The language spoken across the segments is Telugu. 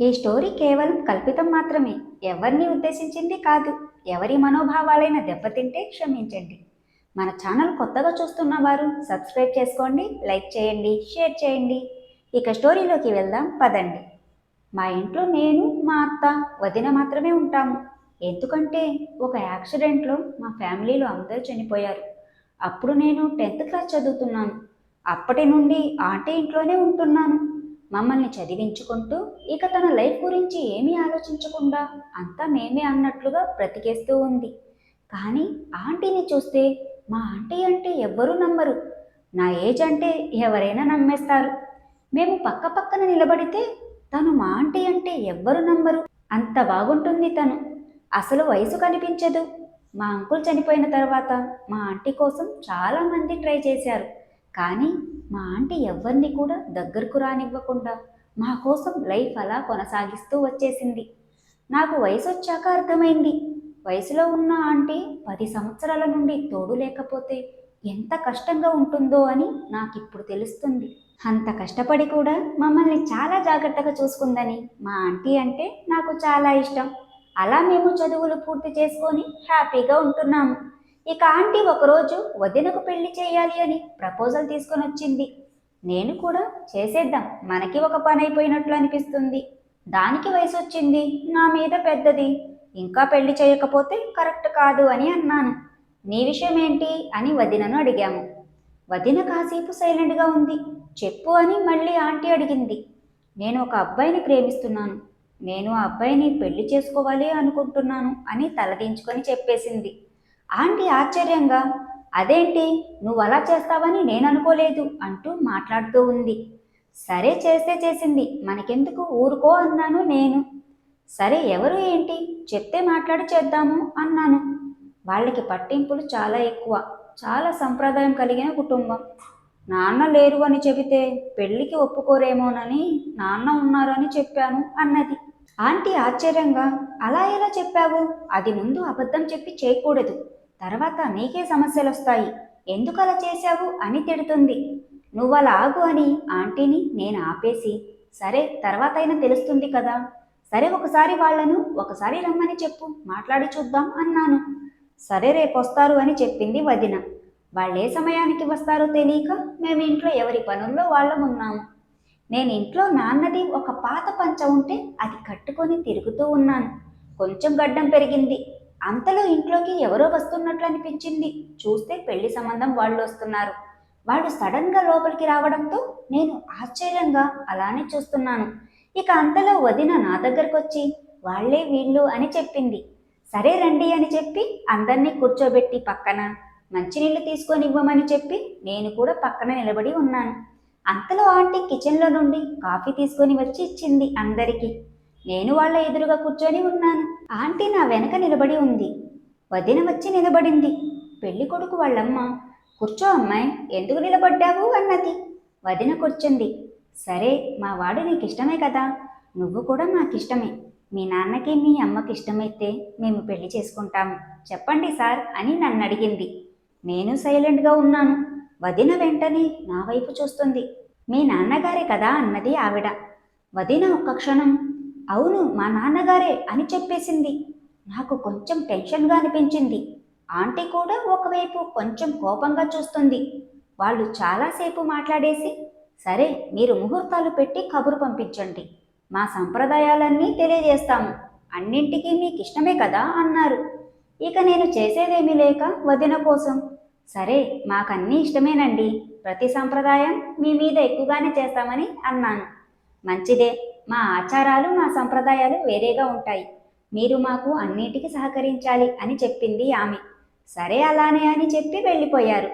ఈ స్టోరీ కేవలం కల్పితం మాత్రమే. ఎవరిని ఉద్దేశించింది కాదు. ఎవరి మనోభావాలైన దెబ్బతింటే క్షమించండి. మన ఛానల్ కొత్తగా చూస్తున్న వారు సబ్స్క్రైబ్ చేసుకోండి లైక్ చేయండి షేర్ చేయండి. ఇక స్టోరీలోకి వెళ్దాం పదండి. మా ఇంట్లో నేను మా అత్త వదిన మాత్రమే ఉంటాము. ఎందుకంటే ఒక యాక్సిడెంట్లో మా ఫ్యామిలీలో అందరూ చనిపోయారు. అప్పుడు నేను టెన్త్ క్లాస్ చదువుతున్నాను. అప్పటి నుండి ఆంటీ ఇంట్లోనే ఉంటున్నాను. మమ్మల్ని చదివించుకుంటూ ఇక తన లైఫ్ గురించి ఏమీ ఆలోచించకుండా అంతా మేమే అన్నట్లుగా బ్రతికేస్తూ ఉంది. కానీ ఆంటీని చూస్తే మా ఆంటీ అంటే ఎవ్వరూ నమ్మరు. నా ఏజ్ అంటే ఎవరైనా నమ్మేస్తారు. మేము పక్క పక్కన నిలబడితే తను మా ఆంటీ అంటే ఎవ్వరు నమ్మరు. అంత బాగుంటుంది తను. అసలు వయసు కనిపించదు. మా అంకుల్ చనిపోయిన తర్వాత మా ఆంటీ కోసం చాలామంది ట్రై చేశారు. కానీ మా ఆంటీ ఎవరిని కూడా దగ్గరకు రానివ్వకుండా మా కోసం లైఫ్ అలా కొనసాగిస్తూ వచ్చేసింది. నాకు వయసు వచ్చాక అర్థమైంది. వయసులో ఉన్న ఆంటీ పది సంవత్సరాల నుండి తోడు లేకపోతే ఎంత కష్టంగా ఉంటుందో అని నాకు ఇప్పుడు తెలుస్తుంది. అంత కష్టపడి కూడా మమ్మల్ని చాలా జాగ్రత్తగా చూసుకుందని మా ఆంటీ అంటే నాకు చాలా ఇష్టం. అలా మేము చదువులు పూర్తి చేసుకొని హ్యాపీగా ఉంటున్నాము. ఇక ఆంటీ ఒకరోజు వదినకు పెళ్ళి చేయాలి అని ప్రపోజల్ తీసుకొని వచ్చింది. నేను కూడా చేసేద్దాం. మనకి ఒక పని అయిపోయినట్లు అనిపిస్తుంది. దానికి వయసు వచ్చింది. నా మీద పెద్దది. ఇంకా పెళ్ళి చేయకపోతే కరెక్ట్ కాదు అని అన్నాను. నీ విషయం ఏంటి అని వదినను అడిగాము. వదిన కాసేపు సైలెంట్గా ఉంది. చెప్పు అని మళ్ళీ ఆంటీ అడిగింది. నేను ఒక అబ్బాయిని ప్రేమిస్తున్నాను. నేను ఆ అబ్బాయిని పెళ్ళి చేసుకోవాలి అనుకుంటున్నాను అని తలదించుకొని చెప్పేసింది. ఆంటీ ఆశ్చర్యంగా అదేంటి? నువ్వు అలా చేస్తావని నేను అనుకోలేదు అంటూ మాట్లాడుతూ ఉంది. సరే చేస్తే చేసింది. మనకెందుకు? ఊరుకో అన్నాను నేను. సరే ఎవరు ఏంటి? చెప్తే మాట్లాడి చేద్దాము అన్నాను. వాళ్ళకి పట్టింపులు చాలా ఎక్కువ. చాలా సంప్రదాయం కలిగిన కుటుంబం. నాన్న లేరు అని చెబితే పెళ్ళికి ఒప్పుకోరేమోనని నాన్న ఉన్నారని చెప్పాను అన్నది. ఆంటీ ఆశ్చర్యంగా అలా ఎలా చెప్పావు? అది ముందు అబద్ధం చెప్పి చేయకూడదు. తర్వాత నీకే సమస్యలు వస్తాయి ఎందుకు అలా చేశావు? అని తిడుతుంది. నువ్వు అలా ఆగు అని ఆంటీని నేను ఆపేసి సరే తర్వాత అయినా తెలుస్తుంది కదా. సరే ఒకసారి వాళ్ళను ఒకసారి రమ్మని చెప్పు. మాట్లాడి చూద్దాం అన్నాను. సరే రేపు వస్తారు అని చెప్పింది వదిన. వాళ్ళు ఏ సమయానికి వస్తారో తెలియక మేము ఇంట్లో ఎవరి పనుల్లో వాళ్ళం ఉన్నాము నేను ఇంట్లో నాన్నది ఒక పాత పంచ ఉంటే అది కట్టుకొని తిరుగుతూ ఉన్నాను. కొంచెం గడ్డం పెరిగింది. అంతలో ఇంట్లోకి ఎవరో వస్తున్నట్లు అనిపించింది. చూస్తే పెళ్ళి సంబంధం వాళ్ళు వస్తున్నారు. వాళ్ళు సడన్గా లోపలికి రావడంతో నేను ఆశ్చర్యంగా అలానే చూస్తున్నాను. ఇక అంతలో వదిన నా దగ్గరకు వచ్చి వాళ్ళే వీళ్ళు అని చెప్పింది. సరే రండి అని చెప్పి అందరినీ కూర్చోబెట్టి పక్కన మంచినీళ్ళు తీసుకొని ఇవ్వమని చెప్పి నేను కూడా పక్కన నిలబడి ఉన్నాను. అంతలో ఆంటీ కిచెన్లో నుండి కాఫీ తీసుకొని వచ్చి ఇచ్చింది అందరికీ. నేను వాళ్ళ ఎదురుగా కూర్చొని ఉన్నాను. ఆంటీ నా వెనక నిలబడి ఉంది. వదిన వచ్చి నిలబడింది. పెళ్ళి కొడుకు వాళ్ళమ్మ కూర్చో అమ్మాయి ఎందుకు నిలబడ్డావు? అన్నది. వదిన కూర్చుంది. సరే మా వాడు నీకు ఇష్టమే కదా. నువ్వు కూడా మాకిష్టమే. మీ నాన్నకి మీ అమ్మకి ఇష్టమైతే మేము పెళ్ళి చేసుకుంటాము చెప్పండి సార్ అని నన్ను అడిగింది. నేను సైలెంట్గా ఉన్నాను. వదిన వెంటనే నా వైపు చూస్తుంది. మీ నాన్నగారే కదా అన్నది ఆవిడ. వదిన ఒక్క క్షణం అవును మా నాన్నగారే అని చెప్పేసింది. నాకు కొంచెం టెన్షన్గా అనిపించింది. ఆంటీ కూడా ఒకవైపు కొంచెం కోపంగా చూస్తుంది. వాళ్ళు చాలాసేపు మాట్లాడేసి సరే మీరు ముహూర్తాలు పెట్టి కబురు పంపించండి. మా సంప్రదాయాలన్నీ తెలియజేస్తాము. అన్నింటికీ మీకు ఇష్టమే కదా అన్నారు. ఇక నేను చేసేదేమీ లేక వదిన కోసం సరే మాకన్నీ ఇష్టమేనండి. ప్రతి సంప్రదాయం మీ మీద ఎక్కువగానే చేస్తామని అన్నాను. మంచిదే మా ఆచారాలు మా సంప్రదాయాలు వేరేగా ఉంటాయి. మీరు మాకు అన్నిటికీ సహకరించాలి అని చెప్పింది ఆమె. సరే అలానే అని చెప్పి వెళ్ళిపోయారు.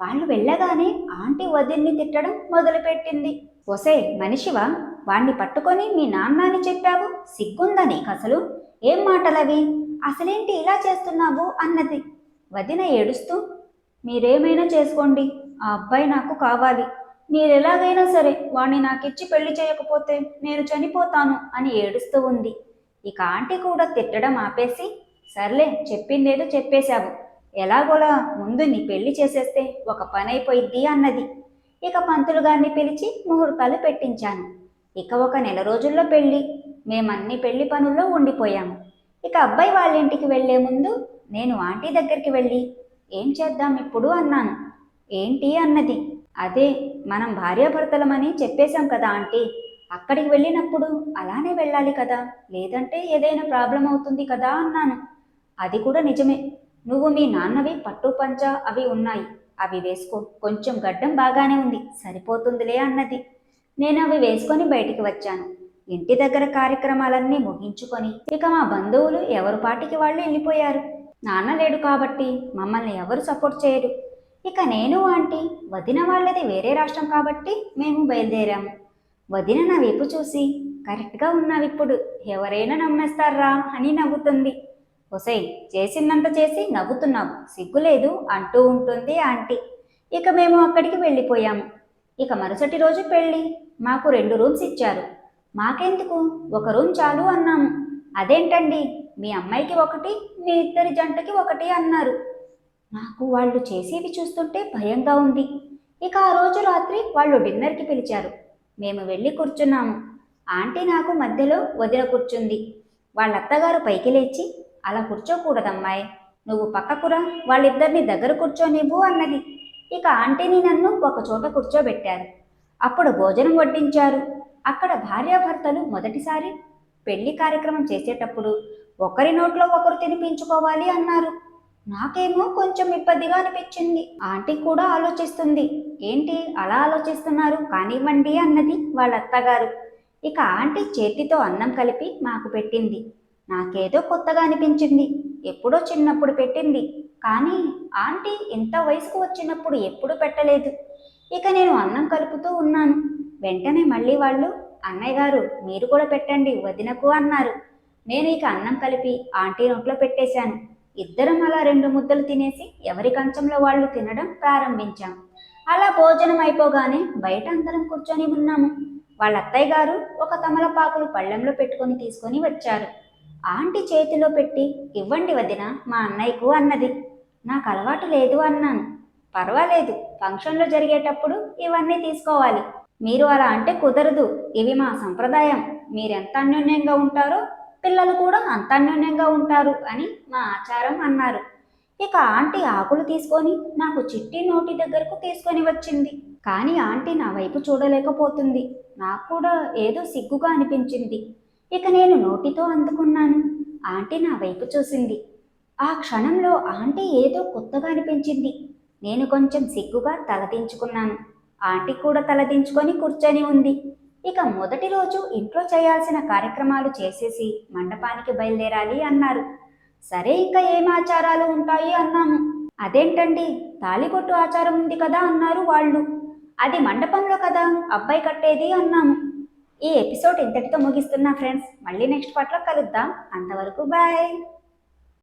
వాళ్ళు వెళ్ళగానే ఆంటీ వదిన్ని తిట్టడం మొదలుపెట్టింది. ఒసే మనిషివా వాణ్ణి పట్టుకొని మీ నాన్న అని చెప్పావు? సిగ్గుందా నీకు అసలు ఏం మాటలవి? అసలేంటి ఇలా చేస్తున్నావు? అన్నది. వదిన ఏడుస్తూ మీరేమైనా చేసుకోండి. ఆ అబ్బాయి నాకు కావాలి. మీరు ఎలాగైనా సరే వాణ్ణి నాకిచ్చి పెళ్ళి చేయకపోతే నేను చనిపోతాను అని ఏడుస్తూ ఉంది. ఇక ఆంటీ కూడా తిట్టడం ఆపేసి సర్లే చెప్పిందేదో చెప్పేశావు. ఎలాగోలా ముందు నీ పెళ్ళి చేసేస్తే ఒక పని అయిపోయిద్ది అన్నది. ఇక పంతులు గారిని పిలిచి ముహూర్తాలు పెట్టించాను. ఇక ఒక నెల రోజుల్లో పెళ్ళి మేమన్ని పెళ్ళి పనుల్లో ఉండిపోయాము. ఇక అబ్బాయి వాళ్ళ ఇంటికి వెళ్ళే ముందు నేను ఆంటీ దగ్గరికి వెళ్ళి ఏం చేద్దాం ఇప్పుడు అన్నాను. ఏంటి అన్నది. అదే మనం భార్యాభర్తలమని చెప్పేశాం కదా ఆంటీ. అక్కడికి వెళ్ళినప్పుడు అలానే వెళ్ళాలి కదా. లేదంటే ఏదైనా ప్రాబ్లం అవుతుంది కదా అన్నాను. అది కూడా నిజమే. నువ్వు మీ నాన్నవి పట్టు పంచా అవి ఉన్నాయి. అవి వేసుకో. కొంచెం గడ్డం బాగానే ఉంది. సరిపోతుందిలే అన్నది. నేను అవి వేసుకొని బయటికి వచ్చాను. ఇంటి దగ్గర కార్యక్రమాలన్నీ ముగించుకొని ఇక మా బంధువులు ఎవరి పాటికి వాళ్ళు వెళ్ళిపోయారు. నాన్న లేడు కాబట్టి మమ్మల్ని ఎవరు సపోర్ట్ చేయరు. ఇక నేను ఆంటీ వదిన వాళ్ళది వేరే రాష్ట్రం కాబట్టి మేము బయలుదేరాము. వదిన నా వైపు చూసి కరెక్ట్గా ఉన్నావు ఇప్పుడు. ఎవరైనా నమ్మేస్తారా? అని నవ్వుతుంది. ఒసై చేసిందంత చేసి నవ్వుతున్నావు. సిగ్గులేదు అంటూ ఉంటుంది ఆంటీ. ఇక మేము అక్కడికి వెళ్ళిపోయాము. ఇక మరుసటి రోజు పెళ్ళి. మాకు రెండు రూమ్స్ ఇచ్చారు. మాకెందుకు? ఒక రూమ్ చాలు అన్నాము. అదేంటండి? మీ అమ్మాయికి ఒకటి మీ ఇద్దరి జంటకి ఒకటి అన్నారు. నాకు వాళ్ళు చేసేవి చూస్తుంటే భయంగా ఉంది. ఇక ఆ రోజు రాత్రి వాళ్ళు డిన్నర్కి పిలిచారు. మేము వెళ్ళి కూర్చున్నాము. ఆంటీ నాకు మధ్యలో వదిన కూర్చుంది. వాళ్ళ అత్తగారు పైకి లేచి అలా కూర్చోకూడదమ్మాయి. నువ్వు పక్కకురా వాళ్ళిద్దరిని దగ్గర కూర్చోనివ్వు అన్నది. ఇక ఆంటీని నన్ను ఒక చోట కూర్చోబెట్టారు. అప్పుడు భోజనం వడ్డించారు. అక్కడ భార్యాభర్తలు మొదటిసారి పెళ్ళి కార్యక్రమం చేసేటప్పుడు ఒకరి నోట్లో ఒకరు తినిపించుకోవాలి అన్నారు. నాకేమో కొంచెం ఇబ్బందిగా అనిపించింది. ఆంటీ కూడా ఆలోచిస్తుంది. ఏంటి అలా ఆలోచిస్తున్నారు? కానివ్వండి అన్నది వాళ్ళ అత్తగారు ఇక ఆంటీ చేతితో అన్నం కలిపి మాకు పెట్టింది. నాకేదో కొత్తగా అనిపించింది. ఎప్పుడో చిన్నప్పుడు పెట్టింది. కానీ ఆంటీ ఇంత వయసుకు వచ్చినప్పుడు ఎప్పుడు పెట్టలేదు. ఇక నేను అన్నం కలుపుతూ ఉన్నాను. వెంటనే మళ్ళీ వాళ్ళు అన్నయ్య గారు మీరు కూడా పెట్టండి వదినకు అన్నారు. నేను ఇక అన్నం కలిపి ఆంటీ నోట్లో పెట్టేశాను. ఇద్దరం అలా రెండు ముద్దలు తినేసి ఎవరి కంచంలో వాళ్ళు తినడం ప్రారంభించాం. అలా భోజనం అయిపోగానే బయట అందరం కూర్చొని ఉన్నాము. వాళ్ళ అత్తయ్య గారు ఒక తమలపాకులు పళ్ళెంలో పెట్టుకొని తీసుకొని వచ్చారు. ఆంటీ చేతిలో పెట్టి ఇవ్వండి వదిన మా అన్నయ్యకు అన్నది. నాకు అలవాటు లేదు అన్నాను. పర్వాలేదు ఫంక్షన్లో జరిగేటప్పుడు ఇవన్నీ తీసుకోవాలి. మీరు అలా అంటే కుదరదు. ఇవి మా సంప్రదాయం. మీరెంత అన్యోన్యంగా ఉంటారో పిల్లలు కూడా అంత అన్యోన్యంగా ఉంటారు అని మా ఆచారం అన్నారు. ఇక ఆంటీ ఆకులు తీసుకొని నాకు చిట్టి నోటి దగ్గరకు తీసుకొని వచ్చింది. కానీ ఆంటీ నా వైపు చూడలేకపోతుంది. నాకు కూడా ఏదో సిగ్గుగా అనిపించింది. ఇక నేను నోటితో అందుకున్నాను. ఆంటీ నా వైపు చూసింది. ఆ క్షణంలో ఆంటీ ఏదో కొత్తగా అనిపించింది. నేను కొంచెం సిగ్గుగా తలదించుకున్నాను. ఆంటీ కూడా తలదించుకొని కూర్చొని ఉంది. ఇక మొదటి రోజు ఇంట్లో చేయాల్సిన కార్యక్రమాలు చేసేసి మండపానికి బయలుదేరాలి అన్నారు. సరే ఇంకా ఏం ఆచారాలు ఉంటాయి అన్నాము. అదేంటండి? తాళిబొట్టు ఆచారం ఉంది కదా అన్నారు వాళ్ళు. అది మండపంలో కదా అబ్బాయి కట్టేది అన్నాము. ఈ ఎపిసోడ్ ఇంతటితో ముగిస్తున్నా ఫ్రెండ్స్. మళ్ళీ నెక్స్ట్ పాటలో కలుద్దాం. అంతవరకు బాయ్.